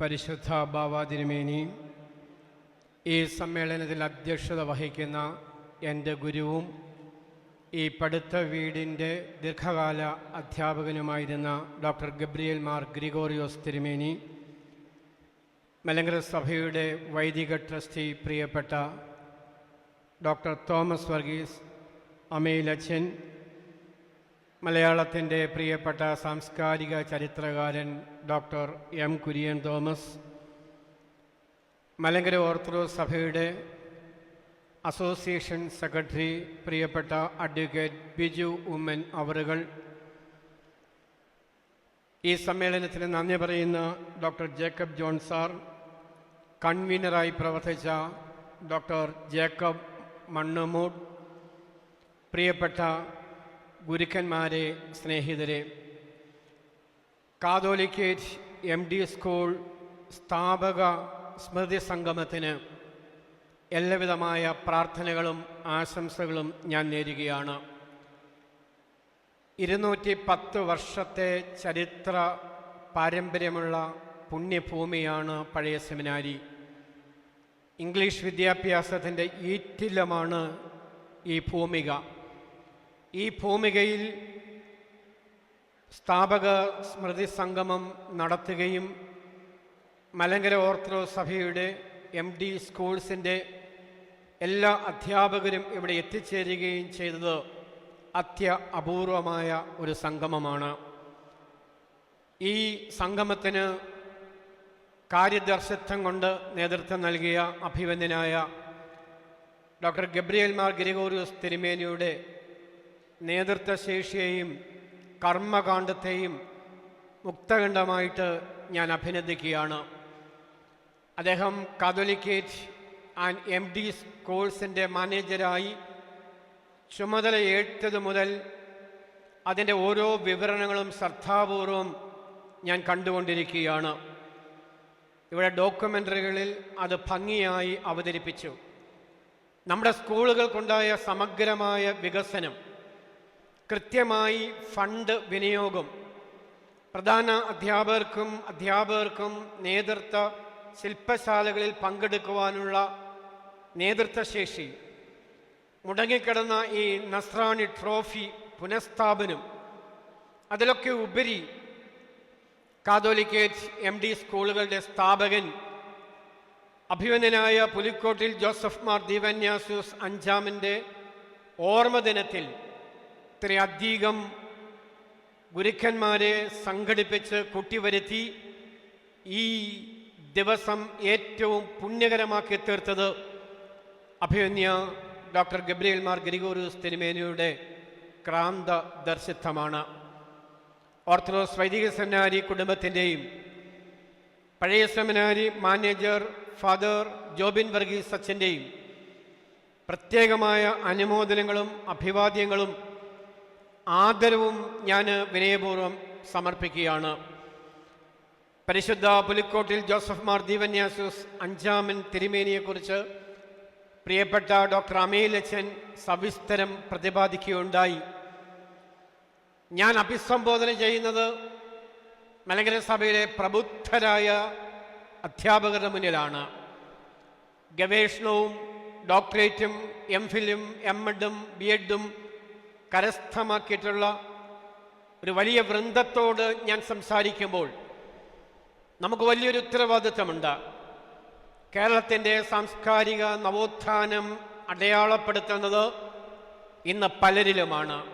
പരിശുദ്ധ ബാബാതിരുമേനി ഈ സമ്മേളനത്തിൽ അധ്യക്ഷത വഹിക്കുന്ന എന്റെ ഗുരുവും ഈ പഠിത്ത വീടിന്റെ ദീർഘകാല അധ്യാപകനുമായിരുന്ന ഡോക്ടർ ഗബ്രിയേൽ മാർ ഗ്രിഗോറിയോസ് തിരുമേനി മലങ്കര സഭയുടെ വൈദിക ട്രസ്റ്റി പ്രിയപ്പെട്ട ഡോക്ടർ തോമസ് വർഗീസ് അമയിലച്ചൻ മലയാളത്തിന്റെ പ്രിയപ്പെട്ട സാംസ്കാരിക ചരിത്രകാരൻ doctor M Kurian Thomas Malankara Orthodox സഭയുടെ അസോസിയേഷൻ സെക്രട്ടറി പ്രിയപ്പെട്ട അഡ്വക്കേറ്റ് ബിജു ഉമ്മൻ അവറുകൾ. ഈ സമ്മേളനത്തിന് നന്ദി പറയുന്ന ഡോക്ടർ ജേക്കബ് ജോൺ സാർ കൺവീനറായി പ്രവർത്തിച്ച ഡോക്ടർ ജേക്കബ് മണ്ണമൂട് പ്രിയപ്പെട്ട ഗുരുക്കന്മാരെ സ്നേഹിതരെ കാതോലിക്കേറ്റ് എം ഡി സ്കൂൾ സ്ഥാപക സ്മൃതി സംഗമത്തിന് എല്ലാവിധമായ പ്രാർത്ഥനകളും ആശംസകളും ഞാൻ നേരുകയാണ്. ഇരുന്നൂറ്റി പത്ത് വർഷത്തെ ചരിത്ര പാരമ്പര്യമുള്ള പുണ്യഭൂമിയാണ് പഴയ സെമിനാരി. ഇംഗ്ലീഷ് വിദ്യാഭ്യാസത്തിന്റെ ഈറ്റില്ലമാണ് ഈ ഭൂമിക. ഈ ഭൂമികയിൽ സ്ഥാപക സ്മൃതി സംഗമം നടത്തുകയും മലങ്കര ഓർത്തഡോക്സ് സഭയുടെ എം ഡി സ്കൂൾസിന്റെ എല്ലാ അധ്യാപകരും ഇവിടെ എത്തിച്ചേരുകയും ചെയ്തത് അത്യ അപൂർവമായ ഒരു സംഗമമാണ്. ഈ സംഗമത്തിന് കാര്യദർശത്വം കൊണ്ട് നേതൃത്വം നൽകിയ അഭിവന്യനായ ഡോക്ടർ ഗബ്രിയേൽ മാർ ഗ്രിഗോറിയോസ് തിരുമേനിയുടെ നേതൃത്വശേഷിയെയും കർമ്മകാണ്ഡത്തെയും മുക്തകണ്ഠമായിട്ട് ഞാൻ അഭിനന്ദിക്കുകയാണ്. അദ്ദേഹം കാതോലിക്കേറ്റ് ആൻഡ് എം ഡി സ്കൂൾസിന്റെ മാനേജരായി ചുമതല ഏറ്റത് മുതൽ അതിന്റെ ഓരോ വിവരണങ്ങളും ശ്രദ്ധാപൂർവം ഞാൻ കണ്ടുകൊണ്ടിരിക്കുകയാണ്. ഇവിടെ ഡോക്യുമെന്ററികളിൽ അത് ഭംഗിയായി അവതരിപ്പിച്ചു. നമ്മുടെ സ്കൂളുകൾക്കുണ്ടായ സമഗ്രമായ വികസനം കൃത്യമായി ഫണ്ട് വിനിയോഗം. പ്രധാന അധ്യാപകർക്കും അധ്യാപകർക്കും നേതൃത്വ ശില്പശാലകളിൽ പങ്കെടുക്കുവാനുള്ള നേതൃത്വശേഷി. മുടങ്ങിക്കിടന്ന ഈ നസ്രാണി ട്രോഫി പുനഃസ്ഥാപനം. അതിലൊക്കെ ഉപരി കാതോലിക്കേറ്റ് എം ഡി സ്കൂളുകളുടെ സ്ഥാപകൻ അഭിമന്യനായ പുലിക്കോട്ടിൽ ജോസഫ് മാർ ദീവന്യാസൂസ് അഞ്ചാമിന്റെ ഓർമ്മദിനത്തിൽ ഇത്രയധികം ഗുരുക്കന്മാരെ സംഘടിപ്പിച്ച് കൂട്ടിവരുത്തി ഈ ദിവസം ഏറ്റവും പുണ്യകരമാക്കി തീർത്തത് അഭിമന്യ ഡോക്ടർ ഗബ്രിയേൽ മാർ ഗ്രിഗോറിയസ് തിരുമേനിയുടെ ക്രാന്ത ദർശിത്വമാണ്. ഓർത്തഡോക്സ് വൈദിക സെമിനാരി കുടുംബത്തിന്റെയും പഴയ seminary manager father Jobin Varghese അച്ഛന്റെയും പ്രത്യേകമായ അനുമോദനങ്ങളും അഭിവാദ്യങ്ങളും ആദരവും ഞാൻ വിനയപൂർവം സമർപ്പിക്കുകയാണ്. പരിശുദ്ധ പുലിക്കോട്ടിൽ ജോസഫ് മാർ ദീവന്യാസൂസ് അഞ്ചാമൻ തിരുമേനിയെക്കുറിച്ച് പ്രിയപ്പെട്ട ഡോക്ടർ അമീലച്ചൻ സവിസ്തരം പ്രതിപാദിക്കുകയുണ്ടായി. ഞാൻ അഭിസംബോധന ചെയ്യുന്നത് മലങ്കര സഭയിലെ പ്രബുദ്ധരായ അധ്യാപകരുടെ മുന്നിലാണ്. ഗവേഷണവും ഡോക്ടറേറ്റും എം ഫിലും എം എഡും ബി എഡും കരസ്ഥമാക്കിയിട്ടുള്ള ഒരു വലിയ വൃന്ദത്തോട് ഞാൻ സംസാരിക്കുമ്പോൾ നമുക്ക് വലിയൊരു ഉത്തരവാദിത്തമുണ്ട്. കേരളത്തിന്റെ സാംസ്കാരിക നവോത്ഥാനം അടയാളപ്പെടുത്തുന്നത് ഇന്ന് പലരിലുമാണ്.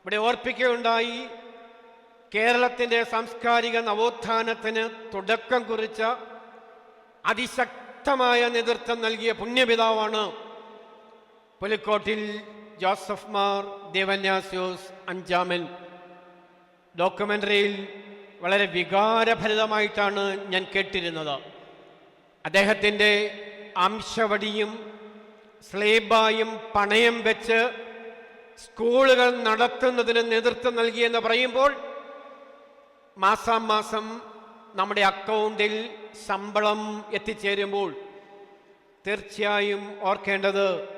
ഇവിടെ ഓർപ്പിക്കുകയുണ്ടായി കേരളത്തിന്റെ സാംസ്കാരിക നവോത്ഥാനത്തിന് തുടക്കം കുറിച്ച അതിശക്തമായ നേതൃത്വം നൽകിയ പുണ്യപിതാവാണ് പുലിക്കോട്ടിൽ ജോസഫ് മാർ ദേവന്യാസ്യോസ് അഞ്ചാമൻ. ഡോക്യുമെന്ററിയിൽ വളരെ വികാരഭരിതമായിട്ടാണ് ഞാൻ കേട്ടിരുന്നത്. അദ്ദേഹത്തിന്റെ അംശവടിയും സ്ലേബായും പണയം വെച്ച് സ്കൂളുകൾ നടത്തുന്നതിന് നേതൃത്വം നൽകിയെന്ന് പറയുമ്പോൾ മാസാം മാസം നമ്മുടെ അക്കൗണ്ടിൽ ശമ്പളം എത്തിച്ചേരുമ്പോൾ തീർച്ചയായും ഓർക്കേണ്ടത്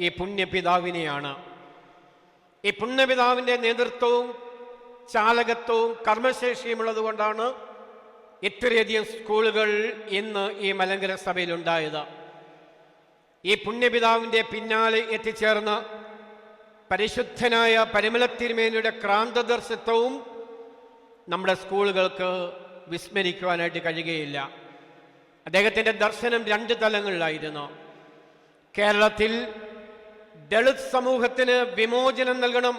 ഈ പുണ്യപിതാവിനെയാണ്. ഈ പുണ്യപിതാവിന്റെ നേതൃത്വവും ചാലകത്വവും കർമ്മശേഷിയുമുള്ളത് കൊണ്ടാണ് ഇത്രയധികം സ്കൂളുകൾ ഇന്ന് ഈ മലങ്കര സഭയിലുണ്ടായത്. ഈ പുണ്യപിതാവിന്റെ പിന്നാലെ എത്തിച്ചേർന്ന പരിശുദ്ധനായ പരിമല തിരുമേനിയുടെ ക്രാന്തദർശിത്വവും നമ്മുടെ സ്കൂളുകൾക്ക് വിസ്മരിക്കുവാനായിട്ട് കഴിയുകയില്ല. അദ്ദേഹത്തിന്റെ ദർശനം രണ്ട് തലങ്ങളിലായിരുന്നു. കേരളത്തിൽ ദളിത് സമൂഹത്തിന് വിമോചനം നൽകണം.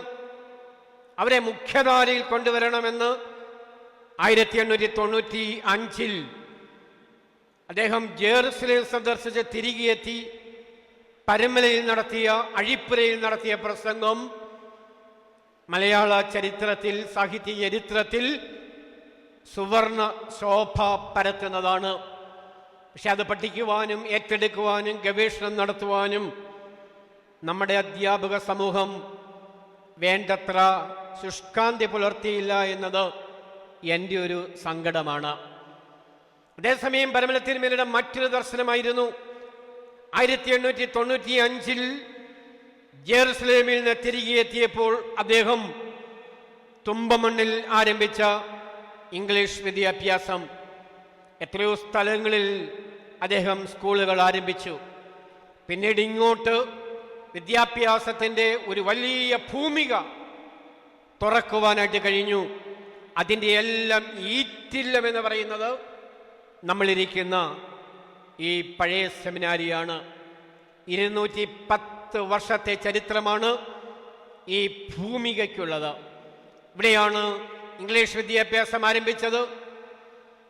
അവരെ മുഖ്യധാരയിൽ കൊണ്ടുവരണമെന്ന് ആയിരത്തി എണ്ണൂറ്റി തൊണ്ണൂറ്റി അഞ്ചിൽ അദ്ദേഹം ജേറുസലേം സന്ദർശിച്ച് തിരികെയെത്തി പരമലയിൽ നടത്തിയ അഴിപ്പുരയിൽ നടത്തിയ പ്രസംഗം മലയാള ചരിത്രത്തിൽ സാഹിത്യ ചരിത്രത്തിൽ സുവർണ ശോഭ പരത്തുന്നതാണ്. പക്ഷെ അത് പഠിക്കുവാനും ഏറ്റെടുക്കുവാനും ഗവേഷണം നടത്തുവാനും നമ്മുടെ അധ്യാപക സമൂഹം വേണ്ടത്ര ശുഷ്കാന്തി പുലർത്തിയില്ല എന്നത് എന്റെ ഒരു സങ്കടമാണ്. അതേസമയം പരമലത്തിരുമേലയുടെ മറ്റൊരു ദർശനമായിരുന്നു ആയിരത്തി എണ്ണൂറ്റി തൊണ്ണൂറ്റി അഞ്ചിൽ ജെറുസലേമിൽ നിന്ന് തിരികെ എത്തിയപ്പോൾ അദ്ദേഹം തുമ്പമണ്ണിൽ ആരംഭിച്ച ഇംഗ്ലീഷ് വിദ്യാഭ്യാസം. എത്രയോ സ്ഥലങ്ങളിൽ അദ്ദേഹം സ്കൂളുകൾ ആരംഭിച്ചു. പിന്നീട് ഇങ്ങോട്ട് വിദ്യാഭ്യാസത്തിന്റെ ഒരു വലിയ ഭൂമിക തുറക്കുവാനായിട്ട് കഴിഞ്ഞു. അതിന്റെ എല്ലാം ഈറ്റില്ലമെന്ന് പറയുന്നത് നമ്മളിരിക്കുന്ന ഈ പഴയ സെമിനാരിയാണ്. ഇരുന്നൂറ്റി പത്ത് വർഷത്തെ ചരിത്രമാണ് ഈ ഭൂമികയ്ക്കുള്ളത്. ഇവിടെയാണ് ഇംഗ്ലീഷ് വിദ്യാഭ്യാസം ആരംഭിച്ചത്.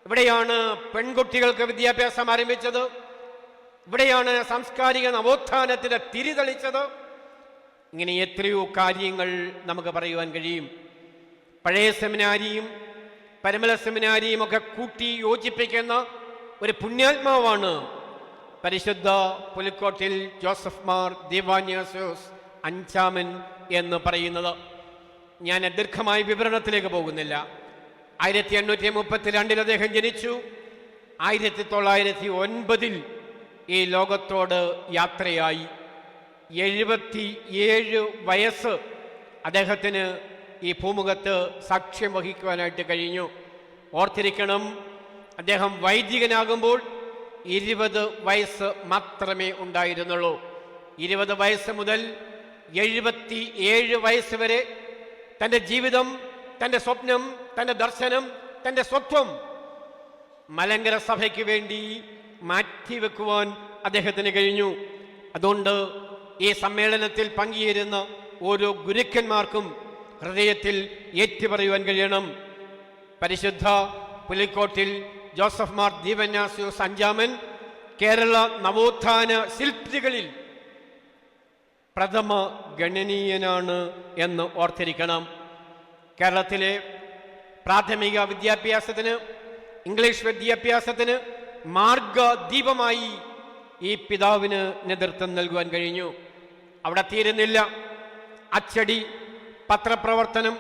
ഇവിടെയാണ് പെൺകുട്ടികൾക്ക് വിദ്യാഭ്യാസം ആരംഭിച്ചത്. ഇവിടെയാണ് സാംസ്കാരിക നവോത്ഥാനത്തിന് തിരിതെളിച്ചത്. ഇങ്ങനെ എത്രയോ കാര്യങ്ങൾ നമുക്ക് പറയുവാൻ കഴിയും. പഴയ സെമിനാരിയും പരമല സെമിനാരിയും ഒക്കെ കൂട്ടി യോജിപ്പിക്കുന്ന ഒരു പുണ്യാത്മാവാണ് പരിശുദ്ധ പുലിക്കോട്ടിൽ ജോസഫ് മാർ ദേവാന്യാസോസ് അഞ്ചാമൻ എന്ന് പറയുന്നത്. ഞാൻ ദീർഘമായ വിവരണത്തിലേക്ക് പോകുന്നില്ല. ആയിരത്തി എണ്ണൂറ്റി മുപ്പത്തി രണ്ടിൽ അദ്ദേഹം ജനിച്ചു. ആയിരത്തി തൊള്ളായിരത്തി ഒൻപതിൽ ഈ ലോകത്തോട് യാത്രയായി. എഴുപത്തി ഏഴ് വയസ്സ് അദ്ദേഹത്തിന് ഈ ഭൂമുഖത്ത് സാക്ഷ്യം വഹിക്കുവാനായിട്ട് കഴിഞ്ഞു. ഓർത്തിരിക്കണം അദ്ദേഹം വൈദികനാകുമ്പോൾ ഇരുപത് വയസ്സ് മാത്രമേ ഉണ്ടായിരുന്നുള്ളൂ. ഇരുപത് വയസ്സ് മുതൽ എഴുപത്തി ഏഴ് വയസ്സ് വരെ തന്റെ ജീവിതം തന്റെ സ്വപ്നം തന്റെ ദർശനം തന്റെ സ്വത്വം മലങ്കര സഭയ്ക്ക് വേണ്ടി മാറ്റിവെക്കുവാൻ അദ്ദേഹത്തിന് കഴിഞ്ഞു. അതുകൊണ്ട് ഈ സമ്മേളനത്തിൽ പങ്കുചേരുന്ന ഓരോ ഗുരുക്കന്മാർക്കും ഹൃദയത്തിൽ ഏറ്റുപറയുവാൻ കഴിയണം. പരിശുദ്ധ പുലിക്കോട്ടിൽ ജോസഫ് മാർ ദീപന്യാസിയോസ് അഞ്ചാമൻ കേരള നവോത്ഥാന ശില്പികളിൽ പ്രഥമ ഗണനീയനാണ് എന്ന് ഓർത്തിരിക്കണം. കേരളത്തിലെ പ്രാഥമിക വിദ്യാഭ്യാസത്തിന് ഇംഗ്ലീഷ് വിദ്യാഭ്യാസത്തിന് മാർഗദീപമായി ഈ പിതാവിന് നേതൃത്വം നൽകുവാൻ കഴിഞ്ഞു. അവിടെ തീരുന്നില്ല. അച്ചടി പത്രപ്രവർത്തനം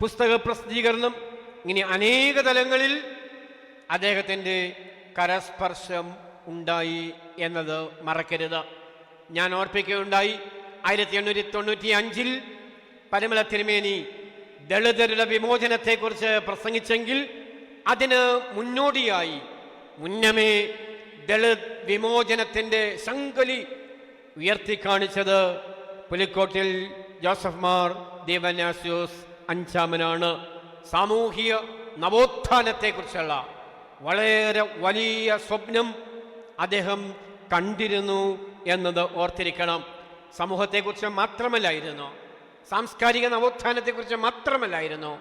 പുസ്തക പ്രസിദ്ധീകരണം ഇങ്ങനെ അനേക തലങ്ങളിൽ അദ്ദേഹത്തിന്റെ കരസ്പർശം ഉണ്ടായി എന്നത് മറക്കരുത്. ഞാൻ ഓർപ്പിക്കുകയുണ്ടായി ആയിരത്തി എണ്ണൂറ്റി തൊണ്ണൂറ്റി അഞ്ചിൽ പരമല തിരുമേനി ദളിതരുടെ വിമോചനത്തെക്കുറിച്ച് പ്രസംഗിച്ചെങ്കിൽ അതിന് മുന്നോടിയായി മുന്നമേ ദളിത് വിമോചനത്തിന്റെ ഉയർത്തി ഉയർത്തിക്കാണിച്ചത് പുലിക്കോട്ടിൽ ജോസഫ് മാർ ദേവന്യാസ്യോസ് അഞ്ചാമനാണ്. സാമൂഹിക നവോത്ഥാനത്തെക്കുറിച്ചുള്ള വളരെ വലിയ സ്വപ്നം അദ്ദേഹം കണ്ടിരുന്നു എന്നത് ഓർത്തിരിക്കണം. സമൂഹത്തെക്കുറിച്ച് മാത്രമല്ലായിരുന്നു സാംസ്കാരിക നവോത്ഥാനത്തെക്കുറിച്ച് മാത്രമല്ലായിരുന്നു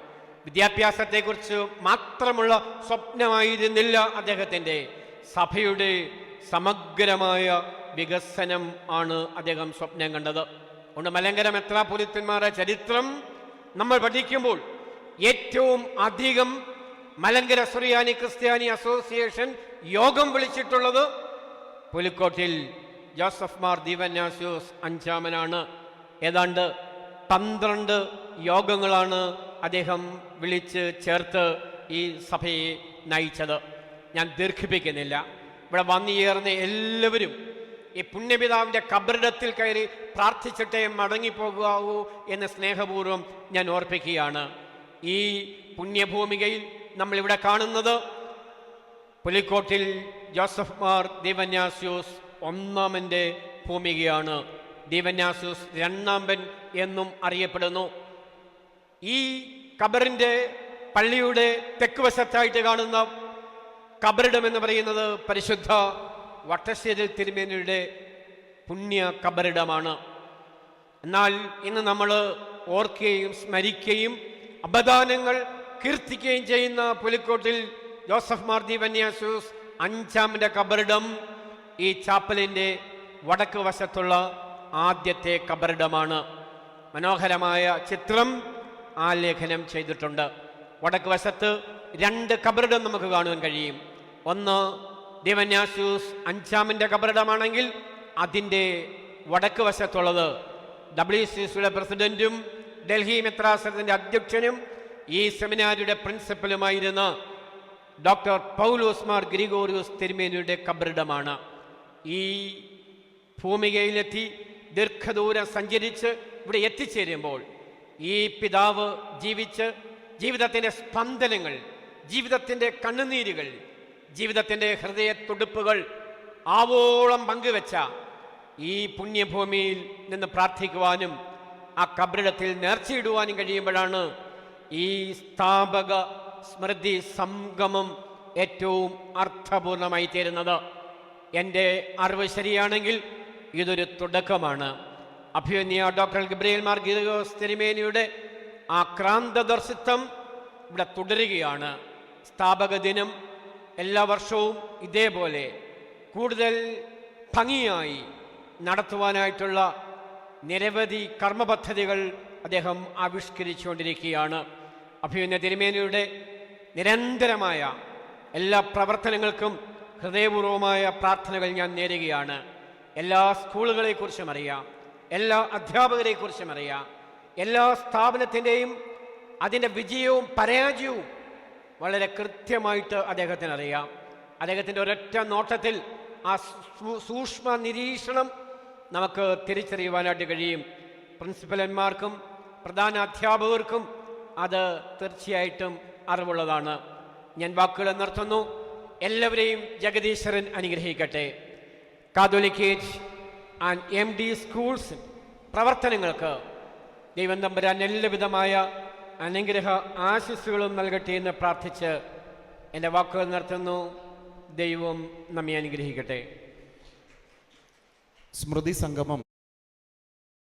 വിദ്യാഭ്യാസത്തെക്കുറിച്ച് മാത്രമുള്ള സ്വപ്നമായിരുന്നില്ല അദ്ദേഹത്തിന്റെ. സഭയുടെ സമഗ്രമായ വികസനം ആണ് അദ്ദേഹം സ്വപ്നം കണ്ടത്. അതുകൊണ്ട് മലങ്കര മെത്രാപൊലിത്തന്മാരുടെ ചരിത്രം നമ്മൾ പഠിക്കുമ്പോൾ ഏറ്റവും അധികം മലങ്കര സുറിയാനി ക്രിസ്ത്യാനി അസോസിയേഷൻ യോഗം വിളിച്ചിട്ടുള്ളത് പുലിക്കോട്ടിൽ ജോസഫ് മാർ ദീപന്യാസ്യൂസ് അഞ്ചാമനാണ്. ഏതാണ്ട് പന്ത്രണ്ട് യോഗങ്ങളാണ് അദ്ദേഹം വിളിച്ച് ചേർത്ത് ഈ സഭയെ നയിച്ചത്. ഞാൻ ദീർഘിപ്പിക്കുന്നില്ല. ഇവിടെ വന്നു ചേർന്ന എല്ലാവരും ഈ പുണ്യപിതാവിന്റെ കബറിടത്തിൽ കയറി പ്രാർത്ഥിച്ചിട്ടേ മടങ്ങിപ്പോകാവൂ എന്ന് സ്നേഹപൂർവം ഞാൻ ഓർപ്പിക്കുകയാണ്. ഈ പുണ്യഭൂമികയിൽ നമ്മളിവിടെ കാണുന്നത് പുലിക്കോട്ടിൽ ജോസഫ് മാർ ദീപന്യാസ്യൂസ് ഒന്നാമന്റെ ഭൂമികയാണ്. ദീപന്യാസ്യൂസ് രണ്ടാമ്പൻ എന്നും അറിയപ്പെടുന്നു. ഈ കബറിന്റെ പള്ളിയുടെ തെക്ക് വശത്തായിട്ട് കാണുന്ന കബറിടം എന്ന് പറയുന്നത് പരിശുദ്ധ വട്ടശ്ശേരി തിരുമേനിയുടെ പുണ്യ കബറിടമാണ് എന്നാൽ ഇന്ന് നമ്മൾ ഓർക്കുകയും സ്മരിക്കുകയും അപദാനങ്ങൾ കീർത്തിക്കുകയും ചെയ്യുന്ന പുലിക്കോട്ടിൽ ജോസഫ് മാർ വന്യാസൂസ് അഞ്ചാമിന്റെ കബറിടം ഈ ചാപ്പലിന്റെ വടക്ക് വശത്തുള്ള ആദ്യത്തെ കബറിടമാണ് മനോഹരമായ ചിത്രം ആലേഖനം ചെയ്തിട്ടുണ്ട്. വടക്ക് വശത്ത് രണ്ട് കബറിടം നമുക്ക് കാണുവാൻ കഴിയും. ഒന്ന് ദേവന്യാസ്യൂസ് അഞ്ചാമിന്റെ കബറിടമാണെങ്കിൽ അതിന്റെ വടക്ക് വശത്തുള്ളത്. ഡബ്ല്യു സി സിയുടെ പ്രസിഡന്റും ഡൽഹി മെത്രാസനത്തിന്റെ അധ്യക്ഷനും ഈ സെമിനാരിയുടെ പ്രിൻസിപ്പലുമായിരുന്ന ഡോക്ടർ പൗലോസ് മാർ ഗ്രിഗോറിയോസ് തിരുമേനിയുടെ കബറിടമാണ്. ഈ ഭൂമികയിലെത്തി ദീർഘദൂരം സഞ്ചരിച്ച് ഇവിടെ എത്തിച്ചേരുമ്പോൾ ഈ പിതാവ് ജീവിച്ച് ജീവിതത്തിന്റെ സ്പന്ദനങ്ങൾ ജീവിതത്തിന്റെ കണ്ണുനീരുകൾ ജീവിതത്തിന്റെ ഹൃദയ തുടുപ്പുകൾ ആവോളം പങ്കുവെച്ച ഈ പുണ്യഭൂമിയിൽ നിന്ന് പ്രാർത്ഥിക്കുവാനും ആ കബറിടത്തിൽ നേർച്ചയിടുവാനും കഴിയുമ്പോഴാണ് ഈ സ്ഥാപക സ്മൃതി സംഗമം ഏറ്റവും അർത്ഥപൂർണമായി തീരുന്നത്. എന്റെ അറിവ് ശരിയാണെങ്കിൽ ഇതൊരു തുടക്കമാണ്. അഭിമന്യ ഡോക്ടർ ഗബ്രിയൽ മാർ ഗീതോസ് തിരുമേനിയുടെ ആക്രാന്ത ദർശിത്വം ഇവിടെ തുടരുകയാണ്. സ്ഥാപക ദിനം എല്ലാ വർഷവും ഇതേപോലെ കൂടുതൽ ഭംഗിയായി നടത്തുവാനായിട്ടുള്ള നിരവധി കർമ്മപദ്ധതികൾ അദ്ദേഹം ആവിഷ്കരിച്ചുകൊണ്ടിരിക്കുകയാണ്. അഭിമന്യ തിരുമേനിയുടെ നിരന്തരമായ എല്ലാ പ്രവർത്തനങ്ങൾക്കും ഹൃദയപൂർവമായ പ്രാർത്ഥനകൾ ഞാൻ നേരുകയാണ്. എല്ലാ സ്കൂളുകളെക്കുറിച്ചും അറിയാം. എല്ലാ അധ്യാപകരെക്കുറിച്ചും അറിയാം. എല്ലാ സ്ഥാപനത്തിന്റെയും അതിന്റെ വിജയവും പരാജയവും വളരെ കൃത്യമായിട്ട് അദ്ദേഹത്തിന് അറിയാം. അദ്ദേഹത്തിന്റെ ഒരൊറ്റ നോട്ടത്തിൽ ആ സൂക്ഷ്മ നിരീക്ഷണം നമുക്ക് തിരിച്ചറിയുവാനായിട്ട് കഴിയും. പ്രിൻസിപ്പലന്മാർക്കും പ്രധാന അധ്യാപകർക്കും അത് തീർച്ചയായിട്ടും അറിവുള്ളതാണ്. ഞാൻ വാക്കുകൾ നിർത്തുന്നു. എല്ലാവരെയും ജഗദീശ്വരൻ അനുഗ്രഹിക്കട്ടെ. Catholicate and M D schools പ്രവർത്തനങ്ങൾക്ക് ദൈവം തമ്പുരാൻ എല്ലാവിധമായ അനുഗ്രഹ ആശിസ്സുകളും നൽകട്ടെ എന്ന് പ്രാർത്ഥിച്ച് എന്റെ വാക്കുകൾ നിർത്തുന്നു. ദൈവം നമ്മെ അനുഗ്രഹിക്കട്ടെ. സ്മൃതി സംഗമം.